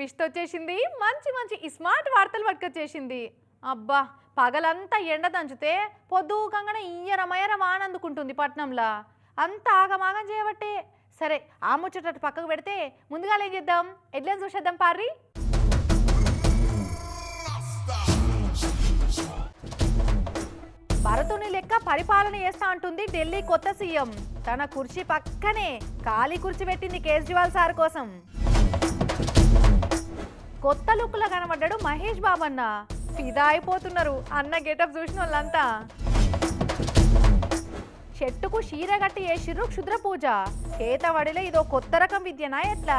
Twist వచ్చేసింది. మంచి మంచి స్మార్ట్ వార్తలు పట్టుకొచ్చేసింది. అబ్బా పగలంతా ఎండ దంచితే పొద్దుకంగానే ఇయ్యరమయ్యర వాన అందుకుంటుంది పట్నంలా. అంత ఆగమాగం చేయబట్టే. సరే ఆ ముచ్చట పక్కకు పెడితే ముందుగా ఏం చేద్దాం? ఎడ్లైన్ చూసేద్దాం పార్రి. భరతుని లెక్క పరిపాలన చేస్తా అంటుంది ఢిల్లీ కొత్త సీఎం. తన కుర్చీ పక్కనే ఖాళీ కుర్చీ పెట్టింది కేజ్రీవాల్ సార్ కోసం. కొత్త లుక్లో కనబడ్డాడు మహేష్ బాబు అన్న ఫిదా అయిపోతున్నారు. అన్న గెటప్ చూసిన వాళ్ళంతా. చెట్టుకు చీర గట్టి వేసిర్రు క్షుద్ర పూజ. చేతవడిలో ఇదో కొత్త రకం విద్యనా ఎట్లా?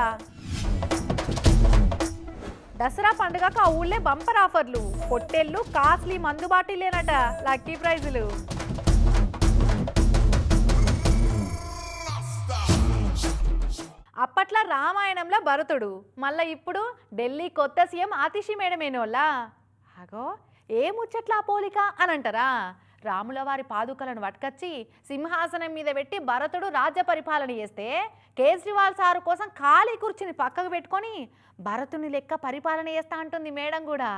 దసరా పండుగకు ఆ ఊళ్ళే బంపర్ ఆఫర్లు. పొట్టెళ్ళు కాస్ట్లీ మందు లేనట లక్కీ ప్రైజులు. అప్పట్లో రామాయణంలో భరతుడు. మళ్ళా ఇప్పుడు ఢిల్లీ కొత్త సీఎం ఆతిషి మేడమేనోళ్ళా. అగో ఏ ముచ్చట్లా పోలిక అని అంటారా రాముల వారి పాదుకలను పట్టుకొచ్చి సింహాసనం మీద పెట్టి భరతుడు రాజ్య పరిపాలన చేస్తే కేజ్రీవాల్ సారు కోసం ఖాళీ కుర్చీని పక్కకు పెట్టుకొని భరతుని లెక్క పరిపాలన చేస్తా అంటుంది మేడం కూడా.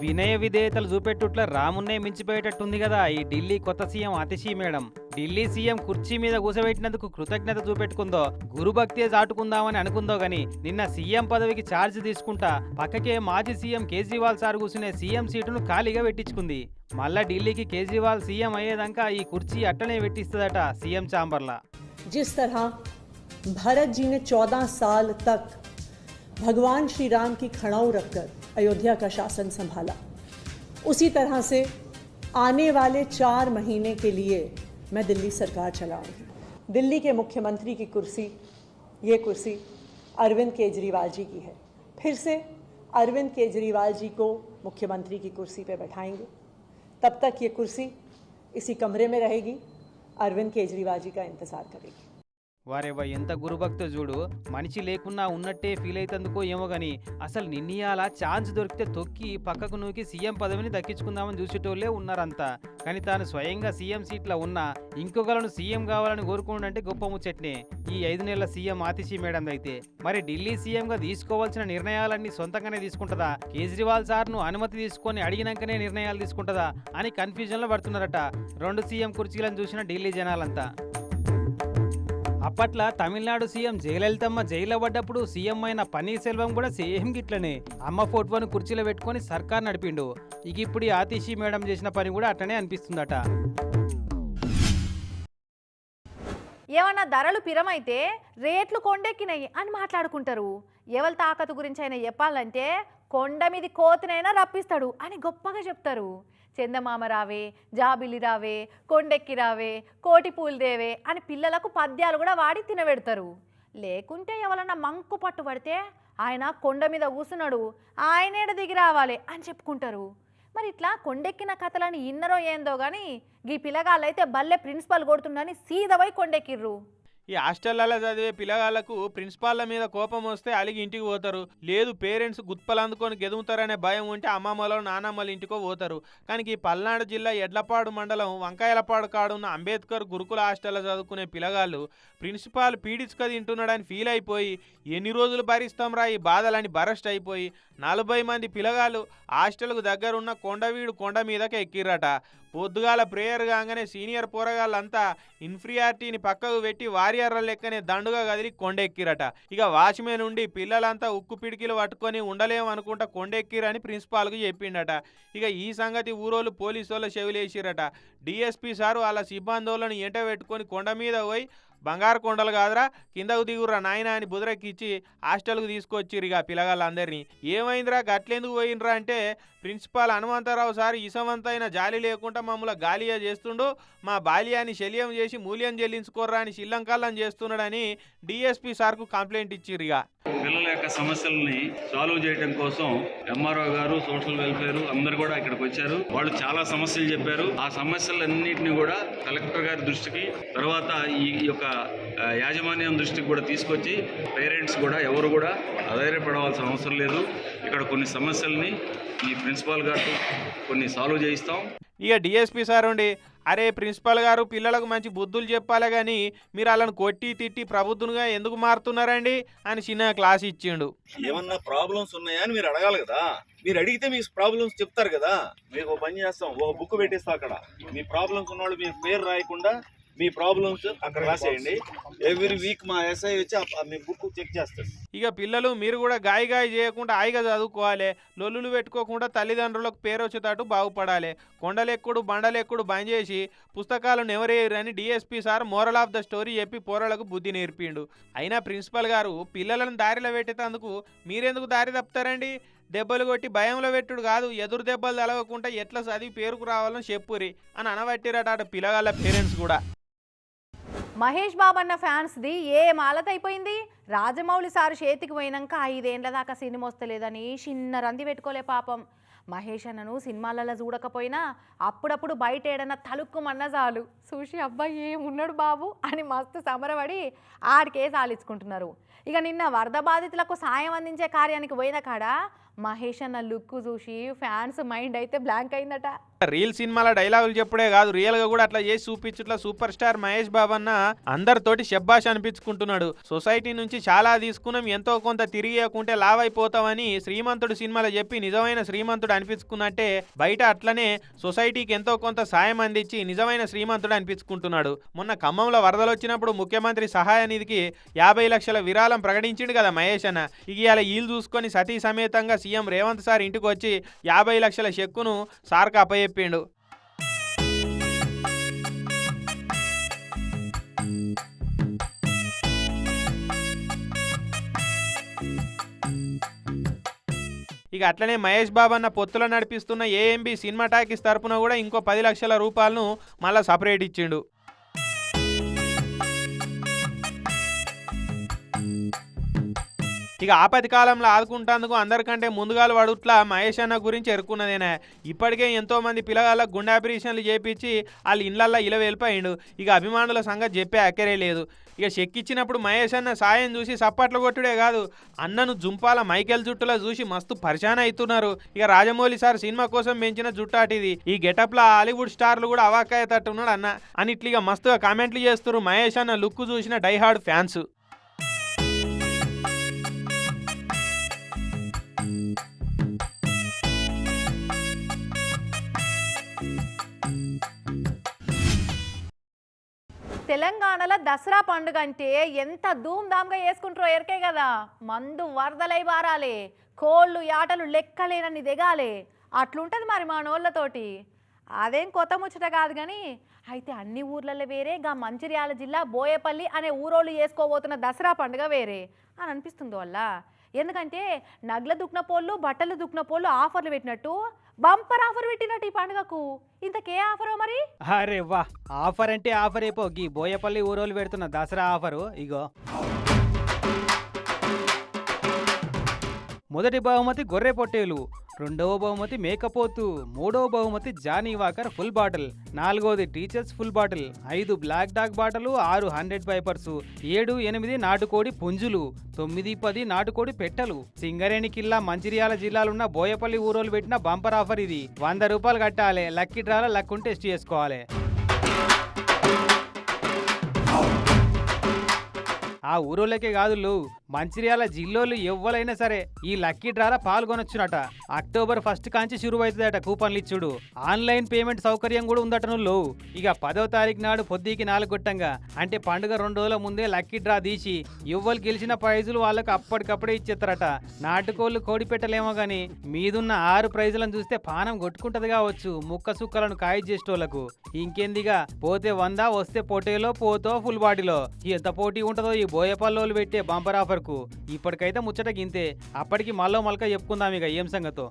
వినయ విధేయతలు చూపెట్టుట్ల రామున్నే మించిపోయేటట్టుంది కదా ఈ ఢిల్లీ కొత్త CM Atishi madam Delhi CM కుర్చీ మీద కూసబెట్టినందుకు కృతజ్ఞత చూపెట్టుకుందో గురుభక్తే చాటుకుందామని అనుకుందో గాని నిన్న సీఎం పదవికి ఛార్జ్ తీసుకుంటా పక్కకే మాజీ సీఎం కేజ్రీవాల్ సార్ కూర్చునే సీఎం సీటును ఖాళీగా పెట్టించుకుంది మళ్ళా ఢిల్లీకి కేజ్రీవాల్ సీఎం అయ్యేదాకా ఈ కుర్చీ అట్టనే పెట్టిస్తుందట సీఎం చాంబర్లా जिस तरह भरत जी ने चौदह साल तक भगवान श्री राम की खड़ाऊ रखकर अयोध्या का शासन संभाला। उसी तरह से आने वाले चार महीने के लिए मैं दिल्ली सरकार चलाऊँगी। दिल्ली के मुख्यमंत्री की कुर्सी, ये कुर्सी अरविंद केजरीवाल जी की है। फिर से अरविंद केजरीवाल जी को मुख्यमंत्री की कुर्सी पर बैठाएँगे। तब तक ये कुर्सी इसी कमरे में रहेगी। अरविंद केजरीवाल जी का इंतज़ार करेगी। వారేవా ఎంత గురుభక్తో చూడు. మనిషి లేకున్నా ఉన్నట్టే ఫీల్ అవుతుందుకో ఏమో గాని అసలు నిన్నయాల ఛాన్స్ దొరికితే తొక్కి పక్కకు నూకి సీఎం పదవిని దక్కించుకుందామని చూసేటోళ్ళే ఉన్నారంతా. కానీ తాను స్వయంగా సీఎం సీట్లో ఉన్నా ఇంకొకలను సీఎం కావాలని కోరుకుంటే గొప్ప ముచ్చట్నే. ఈ ఐదు నెలల సీఎం ఆతిశీ మేడం అయితే మరి ఢిల్లీ సీఎంగా తీసుకోవాల్సిన నిర్ణయాలన్నీ సొంతంగానే తీసుకుంటుందా? కేజ్రీవాల్ సార్ను అనుమతి తీసుకొని అడిగినాకనే నిర్ణయాలు తీసుకుంటుందా? అని కన్ఫ్యూజన్లో పడుతున్నారట. రెండు సీఎం కుర్చీలను చూసిన ఢిల్లీ జనాలంతా. అప్పట్లో తమిళనాడు సీఎం జయలలితమ్మ జైల్లో పడ్డప్పుడు సీఎం అయిన పన్నీర్సెల్వం కూడా సేమ్ గిట్లనే అమ్మ ఫోటోను కుర్చీలో పెట్టుకొని సర్కార్ నడిపిండు. ఇక ఇప్పుడు ఆతిషి మేడం చేసిన పని కూడా అట్లనే అనిపిస్తుందట. ఏమన్నా ధరలు పిరమైతే రేట్లు కొండెక్కినాయి అని మాట్లాడుకుంటారు. ఎవరి తాకతు గురించి అయినా చెప్పాలంటే కొండ మీది కోతినైనా రప్పిస్తాడు అని గొప్పగా చెప్తారు. చందమామ రావే జాబిలి రావే కొండెక్కి రావే కోటి పూలు దేవే అని పిల్లలకు పద్యాలు కూడా వాడి తినబెడతారు. లేకుంటే ఎవరన్నా మంకు పట్టు పడితే ఆయన కొండ మీద కూసున్నాడు ఆయనేడ దిగి రావాలి అని చెప్పుకుంటారు. మరి ఇట్లా కొండెక్కిన కథలని ఇన్నరో ఏందో కానీ గీ పిల్లగాళ్ళైతే బల్లె ప్రిన్సిపల్ కొడుతుండని సీదవై కొండెక్కిర్రు. ఈ హాస్టళ్ళలో చదివే పిల్లగాళ్ళకు ప్రిన్సిపాల్ల మీద కోపం వస్తే అలిగి ఇంటికి పోతారు. లేదు పేరెంట్స్ గుత్పలు అందుకొని గెదుముతారనే భయం ఉంటే అమ్మమ్మలో నానమ్మలు ఇంటికో పోతారు. కానీ ఈ పల్నాడు జిల్లా ఎడ్లపాడు మండలం వంకాయలపాడు కాడున్న అంబేద్కర్ గురుకుల హాస్టల్లో చదువుకునే పిల్లగాళ్ళు ప్రిన్సిపాల్ పీడించుక తింటున్నాడని ఫీల్ అయిపోయి ఎన్ని రోజులు భరిస్తాంరా ఈ బాధలని బరస్ట్ అయిపోయి నలభై మంది పిల్లగాళ్ళు హాస్టల్కు దగ్గరున్న కొండవీడు కొండ మీదకి ఎక్కిర్రట. పొద్దుగాల ప్రేయర్ కాగానే సీనియర్ పోరగాళ్ళంతా ఇన్ఫీరియారిటీని పక్కకు పెట్టి వారియర్ల లెక్కనే దండుగా కదిలి కొండెక్కిరట. ఇక వాచ్మెన్ ఉండి పిల్లలంతా ఉక్కు పిడికిలు పట్టుకొని ఉండలేమనుకుంటా కొండెక్కిరని ప్రిన్సిపాల్కు చెప్పిండట. ఇక ఈ సంగతి ఊరోళ్ళు పోలీసు వాళ్ళు చెవిలేసిరట. డిఎస్పీ సారు వాళ్ళ సిబ్బందులను ఎంట పెట్టుకొని కొండ మీద పోయి బంగారు కొండలు కాదురా కిందకు దిగురా నాయన అని బుదరకిచ్చి హాస్టల్కు తీసుకొచ్చిర్రు ఇక పిల్లగాళ్ళందరినీ. ఏమైందిరా గట్లెందుకు పోయినరా అంటే ప్రిన్సిపాల్ హనుమంతరావు సార్ ఇసమంతైన జాలి లేకుండా మమ్మల్ని గాలియా చేస్తుండు మా బాల్యాన్ని శల్యం చేసి మూల్యం చెల్లించుకోర్రా అని శిల్లంకాలం చేస్తున్నాడని డిఎస్పీ సార్కు కంప్లైంట్ ఇచ్చిర్రు ఇక పిల్లల యొక్క సమస్యల్ని సాల్వ్ చేయడం కోసం ఎంఆర్ఓ గారు సోషల్ వెల్ఫేర్ అందరు కూడా ఇక్కడికి వచ్చారు వాళ్ళు చాలా సమస్యలు చెప్పారు. ఆ సమస్యలన్నింటినీ కూడా కలెక్టర్ గారి దృష్టికి తర్వాత ఈ యొక్క యాజమాన్యం దృష్టికి కూడా తీసుకొచ్చి పేరెంట్స్ కూడా ఎవరు కూడా అధైర్యపడవలసిన అవసరం లేదు. ఇక్కడ కొన్ని సమస్యల్ని ఈ ప్రిన్సిపాల్ గారు కొన్ని సాల్వ్ చేయిస్తాం. ఇక డిఎస్పీ సార్ ఉండి అరే ప్రిన్సిపల్ గారు పిల్లలకు మంచి బుద్ధులు చెప్పాలే గాని మీరు వాళ్ళని కొట్టి తిట్టి ప్రబుద్ధులుగా ఎందుకు మారుతున్నారండి? అని చిన్న క్లాస్ ఇచ్చిండు. ఏమన్నా ప్రాబ్లమ్స్ ఉన్నాయా అని మీరు అడగాలి కదా. మీరు అడిగితే మీ ప్రాబ్లమ్స్ చెప్తారు కదా. మీకు ఒక పని చేస్తాం ఓ బుక్ పెట్టేస్తా అక్కడ. మీ ప్రాబ్లమ్స్ ఉన్నవాళ్ళు మీ పేరు రాయకుండా మీ ప్రాబ్లమ్స్ అక్కడ రాసేయండి. ఎవ్రీ వీక్ మా ఎస్ఐ వచ్చి మీ బుక్ చెక్ చేస్తాడు. ఇక పిల్లలు మీరు కూడా గాయ గాయ చేయకుండా హాయిగా చదువుకోవాలి. లొల్లులు పెట్టుకోకుండా తల్లిదండ్రులకు పేరు వచ్చేటట్టు బాగుపడాలి. కొండలెక్కుడు బండలెక్కుడు బంద్ చేసి పుస్తకాలను ఎవరేయరని DSP sir moral of the story చెప్పి పోరలకు బుద్ధి నేర్పిండు. అయినా ప్రిన్సిపల్ గారు పిల్లలను దారిలో పెట్టేటందుకు మీరెందుకు దారి తప్పుతారండి? దెబ్బలు కొట్టి భయంలో పెట్టుడు కాదు ఎదురు దెబ్బలు తలగకుండా ఎట్లా చదివి పేరుకు రావాలని చెప్పురి అని అనబట్టిరట అటు పిల్లగాళ్ళ పేరెంట్స్ కూడా. మహేష్ బాబు అన్న ఫ్యాన్స్ది ఏ మాలత అయిపోయింది రాజమౌళి సారు చేతికి పోయినాక ఐదేండ్ల దాకా సినిమా వస్తలేదని చిన్న రంది పెట్టుకోలే పాపం. మహేష్ అన్నను సినిమాలలో చూడకపోయినా అప్పుడప్పుడు బయట ఏడన్నా తలుక్కుమన్న చాలు చూసి అబ్బాయి ఏమున్నాడు బాబు? అని మస్తు సమరపడి ఆడికే సాలించుకుంటున్నారు ఇక నిన్న వరద బాధితులకు సాయం అందించే కార్యానికి పోయిన కాడ మహేష్ అన్న లుక్ చూసి ఫ్యాన్స్ మైండ్ అయితే బ్లాంక్ అయిందట. రీల్ సినిమాల డైలాగులు చెప్పుడే కాదు రియల్గా కూడా అట్లా చేసి చూపించుట్లా సూపర్ స్టార్ మహేష్ బాబు అన్న అందరితోటి శబ్బాష్ అనిపించుకుంటున్నాడు. సొసైటీ నుంచి చాలా తీసుకున్నాం ఎంతో కొంత తిరిగేయకుంటే లావ్ అయిపోతామని శ్రీమంతుడు సినిమాలో చెప్పి నిజమైన శ్రీమంతుడు అనిపించుకున్నట్టే బయట అట్లనే సొసైటీకి ఎంతో కొంత సాయం అందించి నిజమైన శ్రీమంతుడు అనిపించుకుంటున్నాడు. మొన్న ఖమ్మంలో వరదలు వచ్చినప్పుడు ముఖ్యమంత్రి సహాయ నిధికి యాభై లక్షల విరాళం ప్రకటించిండు కదా మహేష్ అన్న. ఇక ఇలా ఈలు చూసుకొని సతీ సమేతంగా సీఎం రేవంత్ సార్ ఇంటికి వచ్చి యాభై లక్షల చెక్కును సార్కు చెప్పిండు. ఇక అట్లనే మహేష్ బాబు అన్న పొత్తులో నడిపిస్తున్న ఏఎంబి సినిమా టాకీస్ తరపున కూడా ఇంకో పది లక్షల రూపాయలను మళ్ళా సపరేట్ ఇచ్చిండు. ఇక ఆపతి కాలంలో ఆదుకుంటేందుకు అందరికంటే ముందుగాలు వాడుట్లా మహేష్ అన్న గురించి ఎరుకున్నదేనే ఇప్పటికే ఎంతో మంది పిల్లగాళ్ళకు గుండె ఆపరేషన్లు చేపించి వాళ్ళ ఇళ్ళల్లో ఇలా వెళ్ళిపోయిండు ఇక అభిమానుల సంగతి చెప్పే అక్కరే లేదు. ఇక చెక్కిచ్చినప్పుడు మహేష్ అన్న సాయం చూసి సప్పట్లు కొట్టుడే కాదు. అన్నను జుంపాల మైకేల్ జుట్టులో చూసి మస్తు పరిశాన అవుతున్నారు ఇక రాజమౌళి సార్ సినిమా కోసం పెంచిన జుట్టాటిది. ఈ గెటప్లో హాలీవుడ్ స్టార్లు కూడా అవాక్కయ్యేటట్టున్నాడు అన్న. అని ఇక మస్తుగా కామెంట్లు చేస్తున్నారు మహేష్ అన్న లుక్ చూసిన డైహార్డ్ ఫ్యాన్స్. తెలంగాణలో దసరా పండుగ అంటే ఎంత ధూమ్ధామ్గా వేసుకుంటారో ఎరికే కదా. మందు వరదలై బారాలి కోళ్ళు యాటలు లెక్కలేనని దిగాలే. అట్లుంటుంది మరి మా నోళ్ళతోటి. అదేం కొత్త ముచ్చట కాదు కానీ అయితే అన్ని ఊర్లలో వేరే గా మంచిర్యాల జిల్లా బోయపల్లి అనే ఊరోళ్ళు చేసుకోబోతున్న దసరా పండుగ వేరే అని అనిపిస్తుంది వల్ల ఎందుకంటే నగ్ల దుక్కిన పోళ్ళు బట్టలు దుక్న పోళ్ళు ఆఫర్లు పెట్టినట్టు బంపర్ ఆఫర్ పెట్టినట్టు ఈ పండుగకు? ఇంతకే ఆఫరో మరి? అరే వా ఆఫర్ అంటే ఆఫర్ అయిపో. గీ బోయపల్లి ఊరోళ్ళు పెడుతున్న దసరా ఆఫరు ఇగో. మొదటి బహుమతి గొర్రె పొట్టేలు. రెండవ బహుమతి మేకపోతు మూడవ బహుమతి జానీ వాకర్ ఫుల్ బాటిల్ నాలుగవది టీచర్స్ ఫుల్ బాటిల్ ఐదు బ్లాక్ డాగ్ బాటలు ఆరు హండ్రెడ్ పైపర్స్ ఏడు ఎనిమిది నాటుకోడి పుంజులు తొమ్మిది పది నాటుకోడి పెట్టలు. సింగరేణి కిల్లా మంచిర్యాల జిల్లాలున్న బోయపల్లి ఊరోళ్ళు పెట్టిన బంపర్ ఆఫర్ ఇది. వంద రూపాయలు కట్టాలి లక్కీ డ్రాల లక్కుని టెస్ట్ చేసుకోవాలి. ఆ ఊరోళ్ళకే కాదు లో మంచిర్యాల జిల్లోలు ఎవ్వలైనా సరే ఈ లక్కీ డ్రాల పాల్గొనొచ్చునట. అక్టోబర్ ఫస్ట్ కాంచి శురువైతుందట కూపన్లు ఇచ్చుడు ఆన్లైన్ పేమెంట్ సౌకర్యం కూడా ఉందట నువ్వు ఇక పదో తారీఖు నాడు పొద్దుకి నాలుగు గొట్టంగా. అంటే పండుగ రెండు రోజుల ముందే లక్కీ డ్రా తీసి ఎవ్వరు గెలిచిన ప్రైజులు వాళ్ళకు అప్పటికప్పుడే ఇచ్చేస్తారట నాటుకోళ్ళు కోడి పెట్టలేమో గాని మీదున్న ఆరు ప్రైజులను చూస్తే పానం కొట్టుకుంటది కావచ్చు ముక్క సుక్కలను కాయ చేసేటోళ్ళకు ఇంకెందిగా పోతే వంద వస్తే పొటేలో పోతో ఫుల్ బాడీలో. ఎంత పోటీ ఉంటుందో ఈ బోయపల్లోలు పెట్టే బంపర్ ఆఫర్ వరకు. ఇప్పటికైతే ముచ్చట గింతే. అప్పటికి మళ్ళీ మళ్ళీ చెప్పుకుందాం ఇక ఏం సంగతో.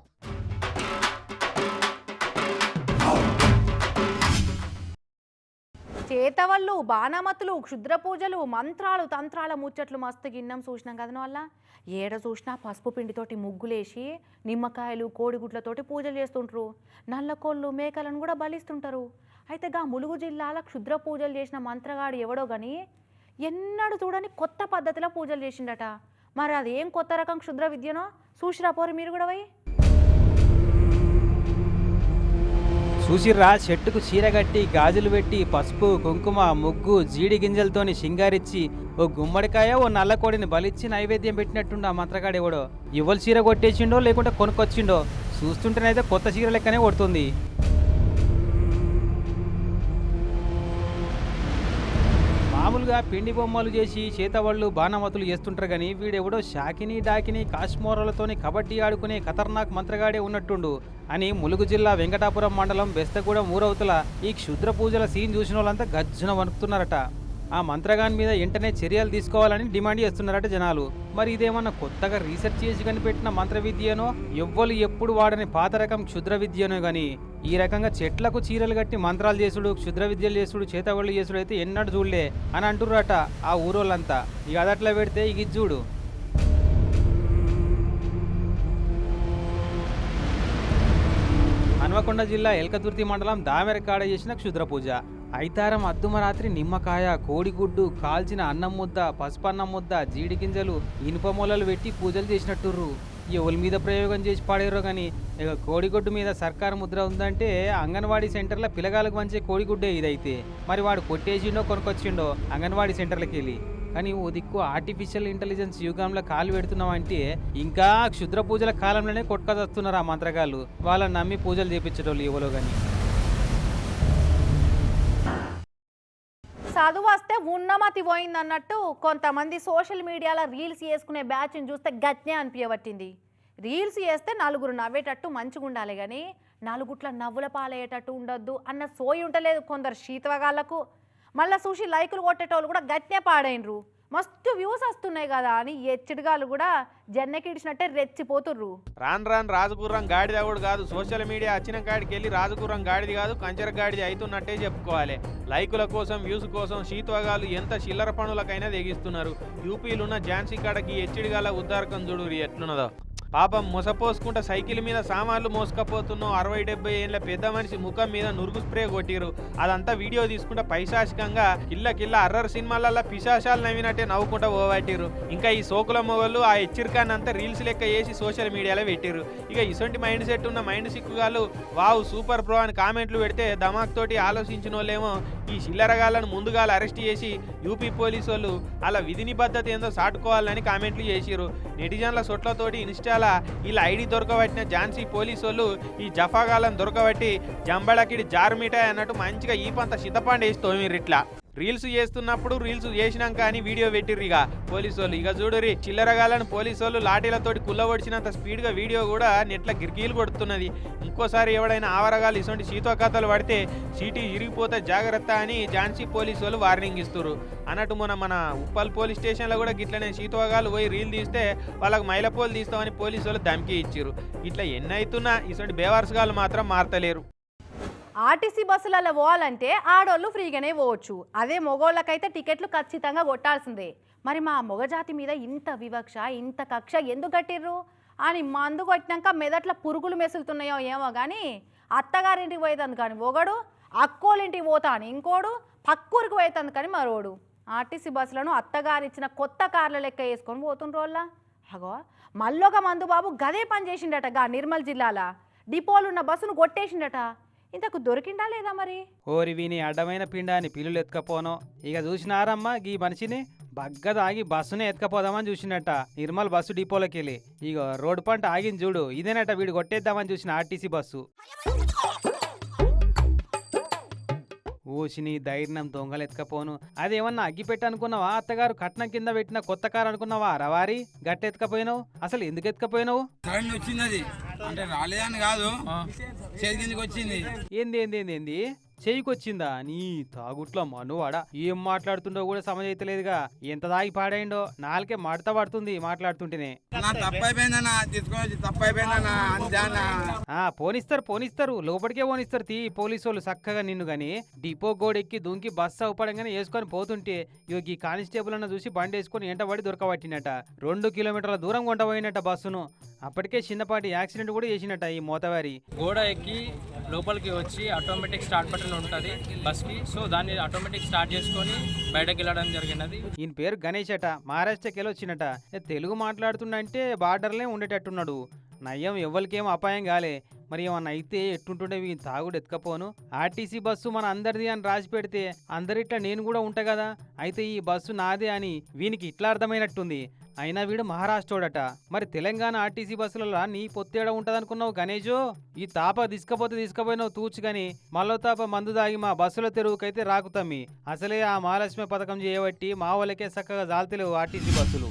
చేతవళ్ళు బాణమతులు క్షుద్ర పూజలు మంత్రాలు తంత్రాల ముచ్చట్లు మస్తు గిన్నం చూసినాం కదా వల్ల ఏడ చూసినా పసుపు పిండితోటి ముగ్గులేసి నిమ్మకాయలు కోడిగుడ్లతోటి పూజలు చేస్తుంటారు. నల్లకోళ్ళు మేకలను కూడా బలిస్తుంటారు. అయితే గా ములుగు జిల్లాల క్షుద్ర పూజలు చేసిన మంత్రగాడు ఎవడో కానీ ఎన్నడూ చూడని కొత్త పద్ధతిలో పూజలు చేసిండట. మరి అదేం కొత్త రకం క్షుద్ర విద్యనో? చూసిరా పోరు మీరు కూడా పోయి. చూసిర్రా చెట్టుకు చీర కట్టి గాజులు పెట్టి పసుపు కుంకుమ ముగ్గు జీడి గింజలతోని సింగారిచ్చి ఓ గుమ్మడికాయ ఓ నల్ల కోడిని బలిచ్చి నైవేద్యం పెట్టినట్టుండు ఆ మంత్రగాడు ఎవడో ఇవ్వలు చీర కొట్టేసిండో లేకుంటే కొనుక్కొచ్చిండో. చూస్తుంటేనైతే కొత్త చీర లెక్కనే కొడుతుంది. మామూలుగా పిండి బొమ్మలు చేసి చేతవాళ్ళు బాణమతులు చేస్తుంటారు కానీ వీడెవడో షాకిని డాకిని కాశ్మోరాలతోని కబడ్డీ ఆడుకునే ఖతర్నాక్ మంత్రగాడే ఉన్నట్టుండు అని ములుగు జిల్లా వెంకటాపురం మండలం బెస్తగూడెం ఊరవతల ఈ క్షుద్ర పూజల సీన్ చూసిన వాళ్ళంతా గజ్జున వణుకుతున్నారట. ఆ మంత్రగాన్ మీద వెంటనే చర్యలు తీసుకోవాలని డిమాండ్ చేస్తున్నారట జనాలు. మరి ఇదేమన్నా కొత్తగా రీసెర్చ్ చేసి కనిపెట్టిన మంత్ర విద్యనో ఎవ్వరు ఎప్పుడు వాడని పాత రకం క్షుద్ర విద్యనో గాని? ఈ రకంగా చెట్లకు చీరలు కట్టి మంత్రాలు చేసుడు క్షుద్ర విద్యలు చేసుడు చేతవాళ్ళు చేసుడు అయితే ఎన్నడూ చూడలే అని అంటుర్రట ఆ ఊరోళ్ళంతా. ఇక అదట్లా పెడితే ఇక చూడు. హన్మకొండ జిల్లా ఎల్కతుర్తి మండలం దామెరకాడ చేసిన క్షుద్ర పూజ. ఐతారం అద్దుమరాత్రి నిమ్మకాయ కోడిగుడ్డు కాల్చిన అన్నం ముద్ద పసుపన్నం ముద్ద జీడి గింజలు ఇనుప మొలలు పెట్టి పూజలు చేసినట్టుర్రు. ఎవరి మీద ప్రయోగం చేసి పాడారో కానీ ఇక కోడిగుడ్డు మీద సర్కారు ముద్ర ఉందంటే అంగన్వాడీ సెంటర్లో పిల్లగాలకు మంచి కోడిగుడ్డే ఇదైతే. మరి వాడు కొట్టేసిండో కొనుకొచ్చిండో అంగన్వాడీ సెంటర్లకి వెళ్ళి కానీ ఓ దిక్కు ఆర్టిఫిషియల్ ఇంటెలిజెన్స్ యుగంలో కాలు పెడుతున్నాం అంటే ఇంకా క్షుద్ర పూజల కాలంలోనే కొట్టుకొస్తున్నారు ఆ మంత్రగాళ్ళు. వాళ్ళని నమ్మి పూజలు చేపించేటోళ్ళు ఎవరో కానీ చదువు వస్తే ఉన్నమతి పోయింది అన్నట్టు కొంతమంది సోషల్ మీడియాలో రీల్స్ చేసుకునే బ్యాచ్ని చూస్తే గజ్ఞే అనిపించబట్టింది. రీల్స్ చేస్తే నలుగురు నవ్వేటట్టు మంచిగా ఉండాలి కానీ నలుగుట్ల నవ్వుల పాలయ్యేటట్టు ఉండొద్దు అన్న సోయి ఉండలేదు కొందరు శీతవగాళ్ళకు మళ్ళీ చూసి లైకులు కొట్టేటోళ్ళు కూడా గట్నే పాడైనరు మస్తు వ్యూస్ వస్తున్నాయి కదా అని ఎచ్చడిగాలు కూడా జన్నెకిడిచినట్టే రెచ్చిపోతుర్రు. రాను రాను రాజగుర్రం గాడిద కూడా కాదు. సోషల్ మీడియా వచ్చిన కాడికి వెళ్ళి రాజగుర్రం గాడిది కాదు కంచర గాడిది అవుతున్నట్టే చెప్పుకోవాలి. లైకుల కోసం వ్యూస్ కోసం శీతవగాలు ఎంత చిల్లర పనులకైనా తెగిస్తున్నారు. యూపీలున్న ఝాన్సీ కాడకి ఎచ్చిడిగాల ఉద్దారకం చూడు ఎట్లున్నదో. పాపం మొసపోసుకుంటా సైకిల్ మీద సామాన్లు మోసుకపోతున్నావు అరవై డెబ్బై ఏళ్ళ పెద్ద మనిషి ముఖం మీద నురుగు స్ప్రే కొట్టిరు అదంతా వీడియో తీసుకుంటే పైశాచికంగా కిల్ల కిల్ల అర్రర్ సినిమాలల్లో పిశాశాలు నవ్వినట్టే నవ్వుకుంటా పోవట్టిరు ఇంకా ఈ సోకుల మొగలు ఆ హెచ్చరికాన్ని అంతా రీల్స్ లెక్క వేసి సోషల్ మీడియాలో పెట్టిరు ఇక ఇసొంటి మైండ్ సెట్ ఉన్న మైండ్ సిక్కుగాలు వావ్ సూపర్ ప్రో అని కామెంట్లు పెడితే దమాక్ తోటి ఆలోచించిన వాళ్ళేమో ఈ చిల్లరగాళ్ళను ముందుగా అరెస్ట్ చేసి యూపీ పోలీసు వాళ్ళు అలా విధి నిబద్ధత ఏందో సాటుకోవాలని కామెంట్లు చేసిరు నెటిజన్ల సొట్లతోటి ఇన్స్టాల వీళ్ళ ఐడి దొరకబట్టిన ఝాన్సీ పోలీసు వాళ్ళు ఈ జఫాగాలను దొరకబట్టి జంబడకిడి జారుమిటాయి అన్నట్టు మంచిగా ఈ పంత సిద్ధపాండేసి తోమిరిట్లా ఇట్లా. రీల్స్ చేస్తున్నప్పుడు రీల్స్ చేసినాక అని వీడియో పెట్టిర్రు ఇక. పోలీసు వాళ్ళు ఇక చూడరి చిల్లరగాలను పోలీసు వాళ్ళు లాఠీలతోటి కుల్లబడిచినంత స్పీడ్గా వీడియో కూడా నెట్ల గిరికీలు కొడుతున్నది. ఇంకోసారి ఎవడైనా ఆవరగాలు ఇటువంటి శీతోకథలు పడితే సీటీ ఇరిగిపోతే జాగ్రత్త అని ఝాన్సీ పోలీసు వాళ్ళు వార్నింగ్ ఇస్తారు అన్నట్టు మన మన ఉప్పల్ పోలీస్ స్టేషన్లో కూడా గిట్లనే శీతోగాలు పోయి రీల్ తీస్తే వాళ్ళకి మైలపోలు తీస్తామని పోలీసు వాళ్ళు ధమ్కి ఇచ్చారు ఇట్లా ఎన్ని ఇటువంటి బేవార్స్గాలు మాత్రం మారతలేరు. ఆర్టీసీ బస్సులలో పోవాలంటే ఆడోళ్ళు ఫ్రీగానే పోవచ్చు. అదే మగోళ్ళకైతే టికెట్లు ఖచ్చితంగా కొట్టాల్సిందే. మరి మా మొగజాతి మీద ఇంత వివక్ష ఇంత కక్ష ఎందుకు కట్టిర్రు? అని మందు కొట్టినాక మెదట్ల పురుగులు మెసులుతున్నాయో ఏమో కానీ అత్తగారింటికి పోయేదందు కానీ ఒకడు అక్కోలింటికి పోతా అని ఇంకోడు పక్కూరికి పోయేతందు కానీ మరోడు. ఆర్టీసీ బస్సులను అత్తగారిచ్చిన కొత్త కార్ల లెక్క వేసుకొని పోతుండ్రోళ్ళ? అగో మళ్ళొక మందు బాబు గదే పని చేసిండట గా నిర్మల్ జిల్లాల. డిపోలున్న బస్సును కొట్టేసిండట. ఇంతకు దొరికిందా లేదా మరి? ఓరి వీని అడ్డమైన పిండాన్ని పిల్లులు ఎత్తుకపోను. ఇక చూసినారమ్మా ఈ మనిషిని? బగ్గ తాగి బస్సునే ఎత్తుకపోదామని చూసినట్ట నిర్మల్ బస్సు డిపోలోకి వెళ్ళి ఇక రోడ్డు పంట ఆగింది చూడు. ఇదేనట వీడు కొట్టేద్దామని చూసిన ఆర్టీసీ బస్సు. ఊసిని ధైర్యం దొంగలు ఎత్తుకపోను. అదేమన్నా అగ్గిపెట్టి అనుకున్నావా అత్తగారు కట్నం కింద పెట్టిన కొత్త కారు అనుకున్నావా? రవారి గట్టెత్తుకపోయినావు? అసలు ఎందుకు ఎత్తుకపోయినావు? కరెంట్ వచ్చింది అది. అంటే రాలేదని కాదు. వచ్చింది. ఏంది ఏంది ఏంది? చేయికొచ్చిందా? నీ తాగుట్ల మనువాడా. ఏం మాట్లాడుతుండో కూడా సమజైతలేదుగా. ఎంత దాగి పాడైండో. నాలుకే మడత పడుతుంది మాట్లాడుతుంటేనే. ఆ పోనిస్తారు పోనిస్తారు. లోపలికే పోనిస్తారు. తీ పోలీసు వాళ్ళు చక్కగా నిన్ను గాని. డిపో గోడెక్కి దుంకి బస్సు అవపడంగానే వేసుకొని పోతుంటే ఈ కానిస్టేబుల్ అన్న చూసి బండి వేసుకొని ఎంటబడి దొరకబట్టినట రెండు కిలోమీటర్ల దూరం కొంటపోయినట్ట బస్సును. అప్పటికే చిన్నపాటి యాక్సిడెంట్ కూడా చేసినట్ట ఈ మోతవారి. గోడ ఎక్కి లోపలికి వచ్చి ఆటోమేటిక్ స్టార్ట్ బటన్ ఉంటుంది బస్కి. సో దాన్ని ఆటోమేటిక్ స్టార్ట్ చేసుకొని బయటకు వెళ్ళడం జరిగినది. ఈయన పేరు గణేష్ అట మహారాష్ట్రకి వెళ్ళి వచ్చినట ఏ తెలుగు మాట్లాడుతుండంటే బార్డర్లే ఉండేటట్టున్నాడు. నయ్యం ఎవరికేం అపాయం కాలే. మరి ఏమన్నా అయితే ఎట్టుంటుండే వీని తాగుడు ఎత్తుకపోను. ఆర్టీసీ బస్సు మన అందరిది అని రాసి పెడితే అందరిట్లా నేను కూడా ఉంటా కదా. అయితే ఈ బస్సు నాదే అని వీనికి ఇట్లా అర్థమైనట్టుంది. అయినా వీడు మహారాష్ట్రోడట. మరి తెలంగాణ ఆర్టీసీ బస్సులలో నీ పొత్తేడ ఉంటదనుకున్నావు గణేషు ఈ తాప తీసుకపోతే తీసుకపోయినావు తూచుకని కానీ తాప మందు దాగి మా బస్సుల తెరువుకైతే రాకుతమ్మి అసలే ఆ మహాలక్ష్మి పథకం చేయబట్టి మా వాళ్ళకే చక్కగా జాలతలేవు ఆర్టీసీ బస్సులు.